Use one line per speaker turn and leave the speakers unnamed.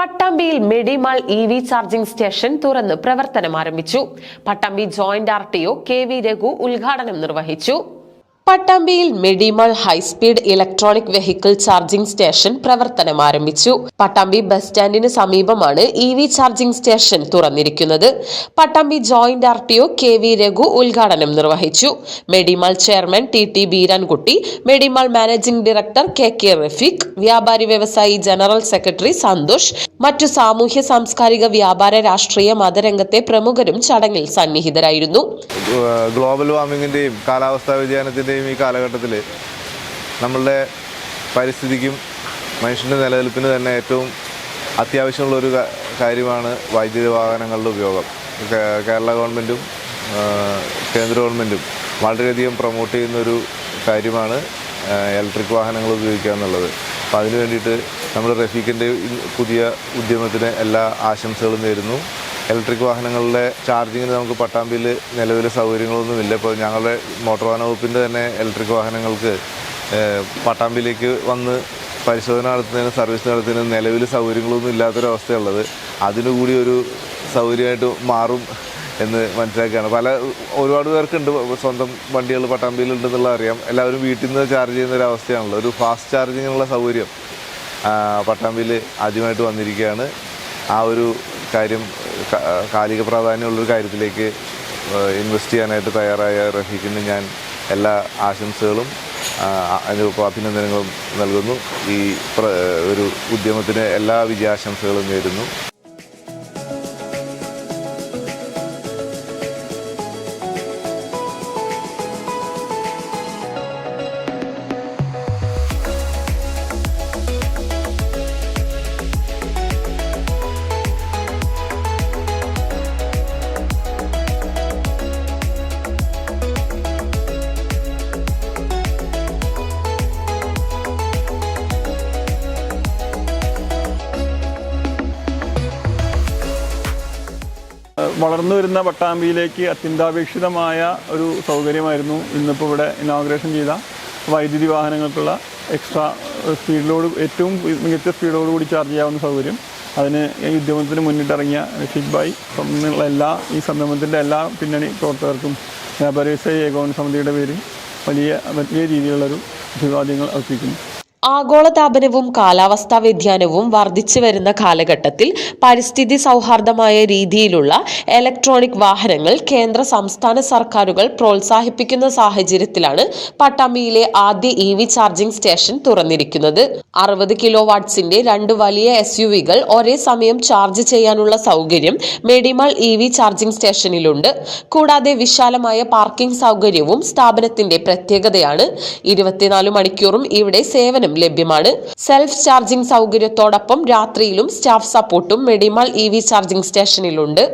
പട്ടാമ്പിയിൽ Medimall E V charging station തുറന്ന് പ്രവർത്തനം ആരംഭിച്ചു Pattambi joint R T O K V Raghu ഉദ്ഘാടനം നിർവഹിച്ചു. പട്ടാമ്പിയിൽ Medimall high speed electronic vehicle charging station പ്രവർത്തനം ആരംഭിച്ചു പട്ടാമ്പി ബസ് സ്റ്റാൻഡിന് സമീപമാണ് E V charging station തുറന്നിരിക്കുന്നത്. Pattambi joint R T O K V Raghu ഉദ്ഘാടനം നിർവഹിച്ചു. Medimall chairman T T Beerankutty Medimall managing director K K Rafeeq വ്യാപാരി വ്യവസായി general secretary Santhosh മറ്റു സാമൂഹ്യ സാംസ്കാരിക വ്യാപാര രാഷ്ട്രീയ മതരംഗത്തെ പ്രമുഖരും ചടങ്ങിൽ സന്നിഹിതരായിരുന്നു.
ഗ്ലോബൽ വാർമിംഗിന്റെയും കാലാവസ്ഥാ വ്യതിയാനത്തിന്റെയും ഈ കാലഘട്ടത്തിൽ നമ്മളുടെ പരിസ്ഥിതിക്കും മനുഷ്യന്റെ നിലനിൽപ്പിന് തന്നെ ഏറ്റവും അത്യാവശ്യമുള്ളൊരു കാര്യമാണ് വൈദ്യുത വാഹനങ്ങളുടെ ഉപയോഗം. കേരള ഗവൺമെന്റും കേന്ദ്ര ഗവൺമെന്റും വളരെയധികം പ്രൊമോട്ട് ചെയ്യുന്നൊരു കാര്യമാണ് ഇലക്ട്രിക് വാഹനങ്ങൾ ഉപയോഗിക്കുക എന്നുള്ളത്. അപ്പോൾ അതിനു വേണ്ടിയിട്ട് നമ്മൾ റഫീഖിന്റെ പുതിയ ഉദ്യമത്തിന് എല്ലാ ആശംസകളും നേരുന്നു. ഇലക്ട്രിക് വാഹനങ്ങളുടെ ചാർജിങ്ങിന് നമുക്ക് പട്ടാമ്പിയിൽ നിലവിൽ സൗകര്യങ്ങളൊന്നുമില്ല. ഇപ്പോൾ ഞങ്ങളുടെ മോട്ടോർ വാഹന വകുപ്പിന്റെ തന്നെ ഇലക്ട്രിക് വാഹനങ്ങൾക്ക് പട്ടാമ്പിയിലേക്ക് വന്ന് പരിശോധന നടത്തുന്നതിനും സർവീസ് നടത്തുന്നതിനും നിലവിൽ സൗകര്യങ്ങളൊന്നും ഇല്ലാത്തൊരവസ്ഥയുള്ളത്. അതിനുകൂടി ഒരു സൗകര്യമായിട്ട് മാറും എന്ന് മനസ്സിലാക്കുകയാണ്. പല ഒരുപാട് പേർക്കുണ്ട് സ്വന്തം വണ്ടികൾ പട്ടാമ്പിയിലുണ്ടെന്നുള്ള അറിയാം. എല്ലാവരും വീട്ടിൽ നിന്ന് ചാർജ് ചെയ്യുന്ന ഒരു അവസ്ഥയാണല്ലോ ഒരു ഫാസ്റ്റ് ചാർജിങ്ങിനുള്ള സൗകര്യം പട്ടാമ്പിയിൽ ആദ്യമായിട്ട് വന്നിരിക്കുകയാണ്. ആ ഒരു കാര്യം കാലിക പ്രാധാന്യമുള്ളൊരു കാര്യത്തിലേക്ക് ഇൻവെസ്റ്റ് ചെയ്യാനായിട്ട് തയ്യാറായ റഫീഖിന് ഞാൻ എല്ലാ ആശംസകളും അതിനൊപ്പം അഭിനന്ദനങ്ങളും നൽകുന്നു. ഈ ഒരു ഉദ്യമത്തിന് എല്ലാ വിജയാശംസകളും നേരുന്നു.
വളർന്നു വരുന്ന പട്ടാമ്പിയിലേക്ക് അത്യന്താപേക്ഷിതമായ ഒരു സൗകര്യമായിരുന്നു ഇന്നിപ്പോൾ ഇവിടെ ഇനോഗ്രേഷൻ ചെയ്ത വൈദ്യുതി വാഹനങ്ങൾക്കുള്ള എക്സ്ട്രാ സ്പീഡിലോട് ഏറ്റവും മികച്ച സ്പീഡോട് കൂടി ചാർജ് ചെയ്യാവുന്ന സൗകര്യം. അതിന് ഈ ഉദ്യമത്തിന് മുന്നിട്ടിറങ്ങിയ റഷീദ് ഭായ് എന്നുള്ള എല്ലാ ഈ സംരംഭത്തിന്റെ എല്ലാ പിന്നണി പ്രവർത്തകർക്കും വ്യാപാര വ്യവസായ ഏകോപന സമിതിയുടെ പേരിൽ വലിയ വലിയ രീതിയിലുള്ളൊരു അഭിവാദ്യങ്ങൾ അർപ്പിക്കുന്നു.
ആഗോളതാപനവും കാലാവസ്ഥാ വ്യതിയാനവും വർദ്ധിച്ചു വരുന്ന കാലഘട്ടത്തിൽ പരിസ്ഥിതി സൗഹാർദ്ദമായ രീതിയിലുള്ള ഇലക്ട്രോണിക് വാഹനങ്ങൾ കേന്ദ്ര സംസ്ഥാന സർക്കാരുകൾ പ്രോത്സാഹിപ്പിക്കുന്ന സാഹചര്യത്തിലാണ് പട്ടാമ്പിയിലെ ആദ്യ ഇ വി ചാർജിംഗ് സ്റ്റേഷൻ തുറന്നിരിക്കുന്നത്. അറുപത് കിലോ വാട്ട്സിന്റെ രണ്ട് വലിയ എസ് യു വികൾ ഒരേ സമയം ചാർജ് ചെയ്യാനുള്ള സൗകര്യം മെഡിമാൾ ഇ വി ചാർജിംഗ് സ്റ്റേഷനിലുണ്ട്. കൂടാതെ വിശാലമായ പാർക്കിംഗ് സൗകര്യവും സ്ഥാപനത്തിന്റെ പ്രത്യേകതയാണ്. ഇരുപത്തിനാല് മണിക്കൂറും ഇവിടെ സേവനം ലഭ്യമാണ്. സെൽഫ് ചാർജിംഗ് സൗകര്യത്തോടൊപ്പം രാത്രിയിലും സ്റ്റാഫ് സപ്പോർട്ടും മെഡിമാൾ ഇ ചാർജിംഗ് സ്റ്റേഷനിലുണ്ട്.